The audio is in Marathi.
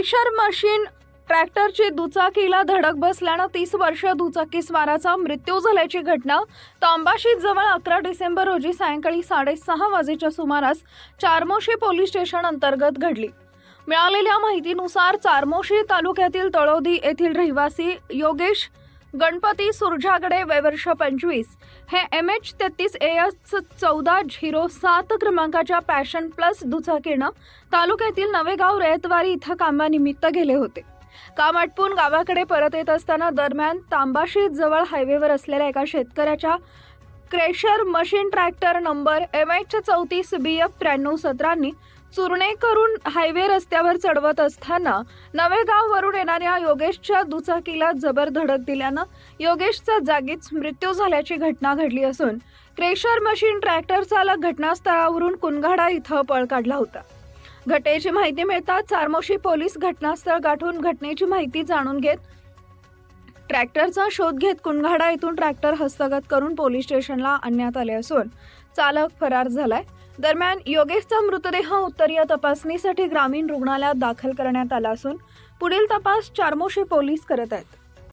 थ्रेशर मशीन ट्रॅक्टरची दुचाकीला धडक बसल्यानं तीस वर्ष दुचाकी स्वाराचा मृत्यू झाल्याची घटना. तांबाशी जवळ अकरा डिसेंबर रोजी सायंकाळी साडेसहा वाजेच्या सुमारास चारमोशी पोलीस स्टेशन अंतर्गत घडली. मिळालेल्या माहितीनुसार चारमोशी तालुक्यातील तळोदी येथील रहिवासी योगेश गणपती सुरजागडे वयवर्ष पंचवीस. हे एम एच तेहतीस ए एस चौदा झिरो सात क्रमांकाच्या पॅशन प्लस दुचाकीनं तालुक्यातील नवेगाव रेतवारी इथं कामानिमित्त गेले होते. काम आटपून गावाकडे परत येत असताना दरम्यान तांबाशी जवळ हायवेवर असलेल्या एका शेतकऱ्याच्या crusher machine tractor number M H चौतीस बी एफ त्र्याण्णव सतरांनी करून हायवे रस्त्यावर चढवत असताना नवेगाववरून येणाऱ्या योगेशच्या दुचाकीला जबर धडक दिल्यानं योगेशचा जागीच मृत्यू झाल्याची घटना घडली असून क्रेशर मशीन ट्रॅक्टर चालक घटनास्थळावरून कुनगाडा इथं पळ काढला होता. घटनेची माहिती मिळताच चारमोशी पोलीस घटनास्थळ गाठून घटनेची माहिती जाणून घेत ट्रॅक्टरचा शोध घेत कुंडघाडा येथून ट्रॅक्टर हस्तगत करून पोलीस स्टेशनला आणण्यात आले असून चालक फरार झालाय. दरम्यान योगेशचा मृतदेह उत्तरीय तपासणीसाठी ग्रामीण रुग्णालयात दाखल करण्यात आला असून पुढील तपास चारमोशी पोलीस करत आहेत.